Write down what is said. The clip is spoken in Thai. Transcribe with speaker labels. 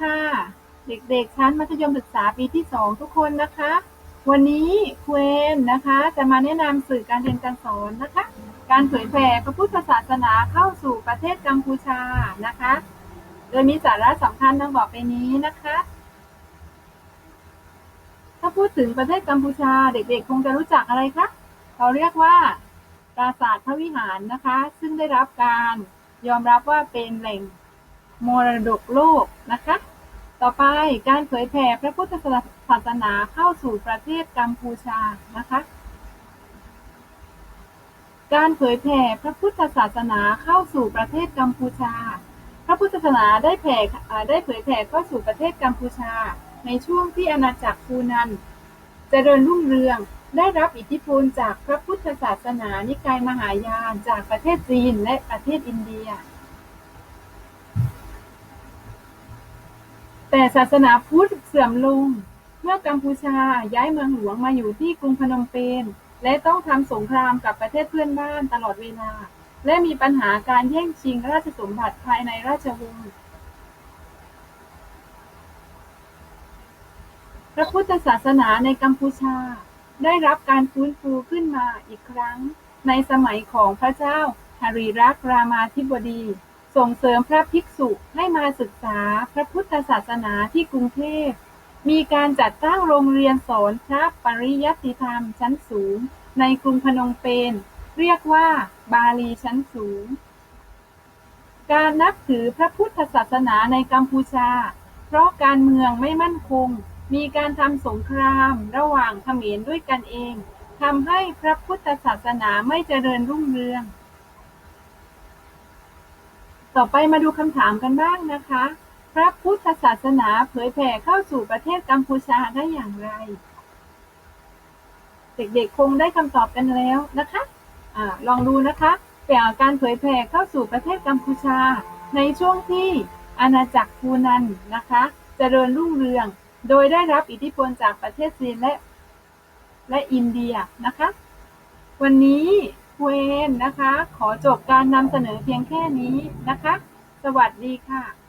Speaker 1: ค่ะ เด็กๆ ชั้นมัธยมศึกษาปีที่ 2 ทุกคนนะคะ วันนี้ครูเอนนะคะจะมาแนะนำสื่อการเรียนการสอนนะคะ การเผยแผ่พระพุทธศาสนาเข้าสู่ประเทศกัมพูชานะคะ โดยมีสาระสำคัญดังบอกไปนี้นะคะ ถ้าพูดถึงประเทศกัมพูชาเด็กๆ คงจะรู้จักอะไรคะเขาเรียกว่าปราสาทพระวิหารนะคะ ซึ่งได้รับการยอมรับว่าเป็นแหล่ง มรดกโลกนะคะ ต่อไปการเผยแผ่พระพุทธศาสนาเข้าสู่ประเทศกัมพูชานะคะ การเผยแผ่พระพุทธศาสนาเข้าสู่ประเทศกัมพูชา พระพุทธศาสนาได้แผ่ได้เผยแผ่เข้าสู่ประเทศกัมพูชา ในช่วงที่อาณาจักรฟูนันจเจริญรุ่งเรืองได้รับอิทธิพลจากพระพุทธศาสนานิกายมหายานจากประเทศจีนและประเทศอินเดีย แต่ศาสนาพุทธเสื่อมลง เมื่อกัมพูชาย้ายเมืองหลวงมาอยู่ที่กรุงพนมเปญ และต้องทำสงครามกับประเทศเพื่อนบ้านตลอดเวลา และมีปัญหาการแย่งชิงราชสมบัติภายในราชวงศ์พระพุทธศาสนาในกัมพูชา ได้รับการฟื้นฟูขึ้นมาอีกครั้ง ในสมัยของพระเจ้าหาริรักรามาธิบดี ส่งเสริมพระภิกษุให้มาศึกษาพระพุทธศาสนาที่กรุงเทพ มีการจัดตั้งโรงเรียนสอนพระปริยัติธรรมชั้นสูง ในกรุงพนมเปญ เรียกว่าบาลีชั้นสูง การนับถือพระพุทธศาสนาในกัมพูชา เพราะการเมืองไม่มั่นคง มีการทำสงครามระหว่างเขมรด้วยกันเองทำให้พระพุทธศาสนาไม่เจริญรุ่งเรือง ต่อไปมาดูคำถามกันบ้างนะคะ พระพุทธศาสนาเผยแผ่เข้าสู่ประเทศกัมพูชาได้อย่างไร เด็กๆคงได้คำตอบกันแล้วนะคะอะลองดูนะคะแต่การเผยแผ่เข้าสู่ประเทศกัมพูชา ในช่วงที่อาณาจักรฟูนันนะคะจเจริญรุ่งเรือง โดยได้รับอิทธิพลจากประเทศจีนและและอินเดียนะคะ วันนี้ เวนนะคะ ขอจบการนำเสนอเพียงแค่นี้นะคะ สวัสดีค่ะ